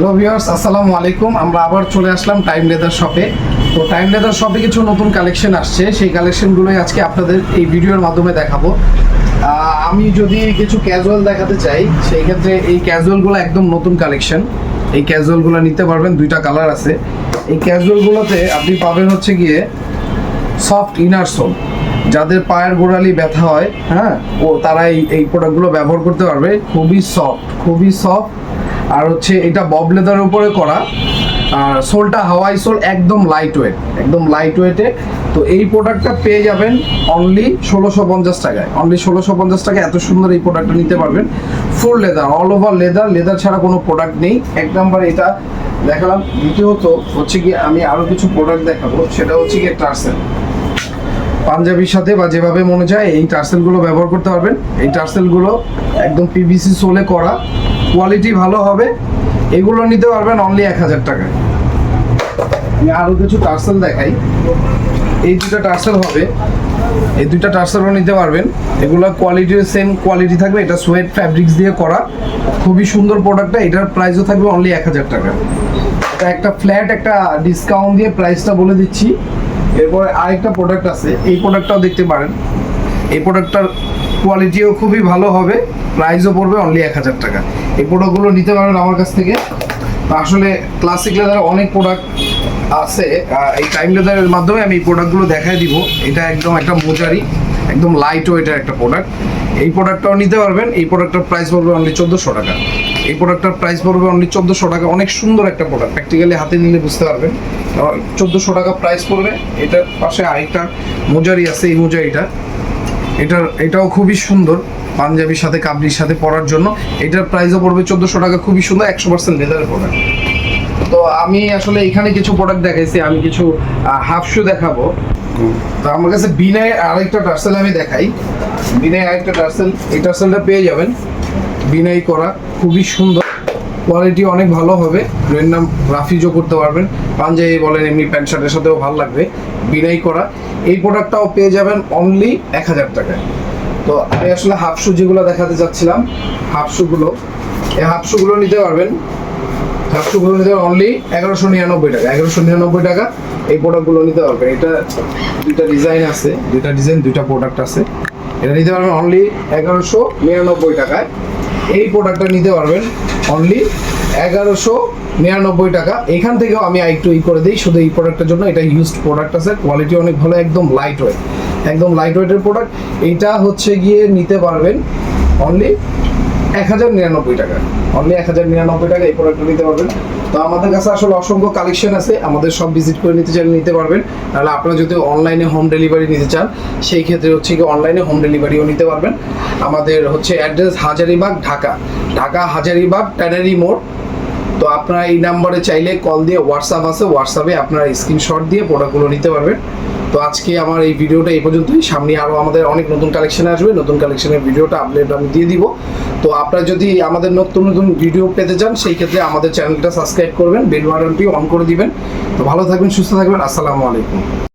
Hello viewers আসসালামু আলাইকুম। আমরা আবার চলে আসলাম টাইম লেদার শপে তো টাইম লেদার শপে কিছু নতুন কালেকশন আসছে। সেই কালেকশনগুলোই আজকে আপনাদের এই ভিডিওর মাধ্যমে দেখাবো। আমি যদি কিছু ক্যাজুয়াল দেখাতে চাই, সেই ক্ষেত্রে এই ক্যাজুয়ালগুলো একদম নতুন কালেকশন এই ক্যাজুয়ালগুলো নিতে পারবেন, দুইটা কালার আছে। এই ক্যাজুয়ালগুলোতে আপনি পাবেন হচ্ছে গিয়ে সফট ইনার সোল যাদের পায়ের গোড়ালি ব্যথা হয় হ্যাঁ ও তারা এই এই প্রোডাক্টগুলো ব্যবহার করতে পারবে। খুবই সফট খুবই সফট আর হচ্ছে এটা বব লেদারের উপরে করা। আর সোলটা হাওয়াই সোল একদম লাইট ওয়েট একদম লাইট ওয়েটে তো এই প্রোডাক্টটা পেয়ে যাবেন অনলি ষোলোশো পঞ্চাশ টাকায়। অনলি ষোলোশো পঞ্চাশ টাকায় এত সুন্দর এই প্রোডাক্টটা নিতে পারবেন। Full leather all over leather leather ছাড়া কোনো প্রোডাক্ট নেই। এক নাম্বার এটা দেখালাম। দ্বিতীয়ত হচ্ছে কি আমি আরও কিছু প্রোডাক্ট দেখাবো। সেটা হচ্ছে কি টার্সেল। পাঞ্জাবির সাথে বা যেভাবে মনে চায় এই টার্সেলগুলো ব্যবহার করতে পারবেন। এই টার্সেলগুলো একদম পিভিসি সোলে করা। কোয়ালিটি ভালো হবে, এগুলো নিতে পারবেন অনলি এক হাজার টাকায় আমি আরও কিছু টার্সেল দেখাই। এই দুটো টার্সেল হবে। এই দুইটা টার্সেলও নিতে পারবেন। এগুলো কোয়ালিটির সেম কোয়ালিটি থাকবে। এটা সোয়েট ফ্যাব্রিক্স দিয়ে করা। খুবই সুন্দর প্রোডাক্টটা এটার প্রাইসও থাকবে অনলি এক হাজার টাকা। এটা একটা ফ্ল্যাট একটা ডিসকাউন্ট দিয়ে প্রাইসটা বলে দিচ্ছি। এরপরে আরেকটা প্রোডাক্ট আছে। এই প্রোডাক্টটাও দেখতে পারেন। এই প্রোডাক্টটার কোয়ালিটিও খুবই ভালো হবে প্রাইসও পড়বে অনলি এক হাজার টাকা। এই প্রোডাক্টগুলো নিতে পারেন আমার কাছ থেকে। আসলে ক্লাসিক লেদার অনেক প্রোডাক্ট আছে এই টাইম লেদারের মাধ্যমে আমি এই প্রোডাক্টগুলো দেখাই দিব। এটা একদম একটা মোজারি একদম লাইট ওয়েটের একটা প্রোডাক্ট এই প্রোডাক্টটাও নিতে পারবেন, এই প্রোডাক্টটার প্রাইস পড়বে অনলি চোদ্দোশো টাকা। এই প্রোডাক্টটার প্রাইস পড়বে অনলি চোদ্দোশো টাকা। অনেক সুন্দর একটা প্রোডাক্ট প্র্যাকটিক্যালি হাতে নিলে বুঝতে পারবেন। চোদ্দোশো টাকা প্রাইস পড়বে। এটার পাশে আরেকটা মোজারি আছে, এই মোজারিটা এটার এটাও খুবই সুন্দর। পাঞ্জাবির সাথে কাবলির সাথে পরার জন্য। এটার প্রাইসও পড়বে চোদ্দোশো টাকা খুবই সুন্দর একশো পার্সেন্ট লেদারের প্রোডাক্ট তো আমি আসলে এখানে কিছু প্রোডাক্ট দেখাইছি আমি কিছু হাফ শু দেখাবো। তো আমার কাছে বিনয় আরেকটা টার্সেল আমি দেখাই। বিনয় আরেকটা টার্সেল এই টার্সেলটা পেয়ে যাবেন। বিনয় করা খুবই সুন্দর। কোয়ালিটি অনেক ভালো হবে। এর নাম রাফিজও করতে পারবেন। পাঞ্জাবি বলেন, এমনি প্যান্ট শার্টের সাথেও ভালো লাগবে। বিনয় করা। এই প্রোডাক্টটাও পেয়ে যাবেন অনলি এক হাজার টাকায়। তো আমি আসলে হাফ শু যেগুলো দেখাতে চাচ্ছিলাম হাফ শুগুলো এই হাফ শুগুলো নিতে পারবেন। সাতশোগুলো নিতে অনলি এগারোশো নিরানব্বই টাকা। এগারোশো নিরানব্বই টাকা এই প্রোডাক্টগুলো নিতে পারবেন। এটা দুইটা ডিজাইন আছে। দুইটা ডিজাইন দুইটা প্রোডাক্ট আছে। এটা নিতে পারবেন অনলি এগারোশো নিরানব্বই টাকায়। এই প্রোডাক্টটা নিতে পারবেন অনলি এগারোশো নিরানব্বই টাকা। এখান থেকেও আমি একটু ই করে দিই, শুধু এই প্রোডাক্টের জন্য। এটা ইউজড প্রোডাক্ট আছে কোয়ালিটি অনেক ভালো, একদম লাইট ওয়েট একদম লাইট ওয়েটের প্রোডাক্ট এইটা হচ্ছে গিয়ে নিতে পারবেন অনলি এক হাজার নিরানব্বই টাকা। অনলি এক হাজার নিরানব্বই টাকা এই প্রোডাক্টটা নিতে পারবেন। তো আমাদের কাছে আসলে অসংখ্য কালেকশন আছে। আমাদের সব ভিজিট করে নিতে চাইলে নিতে পারবেন। তাহলে আপনারা যদি অনলাইনে হোম ডেলিভারি নিতে চান, সেই ক্ষেত্রে হচ্ছে কি অনলাইনে হোম ডেলিভারিও নিতে পারবেন। আমাদের হচ্ছে অ্যাড্রেস হাজারিবাগ, ঢাকা। ঢাকা হাজারিবাগ ট্যানারি মোড় তো আপনারা এই নাম্বারে চাইলে কল দিয়ে হোয়াটসঅ্যাপ আছে হোয়াটসঅ্যাপে আপনারা স্ক্রিনশট দিয়ে প্রোডাক্টগুলো নিতে পারবেন। তো আজকে আমার এই ভিডিওটা এই পর্যন্তই। সামনে আরও আমাদের অনেক নতুন কালেকশন আসবে। নতুন কালেকশনের ভিডিওটা আপডেট আমি দিয়ে দিব। তো আপনারা যদি আমাদের নতুন নতুন ভিডিও পেতে চান, সেই ক্ষেত্রে আমাদের চ্যানেলটা সাবস্ক্রাইব করবেন বেল বাটনটি অন করে দিবেন। তো ভালো থাকবেন, সুস্থ থাকবেন। আসসালামু আলাইকুম।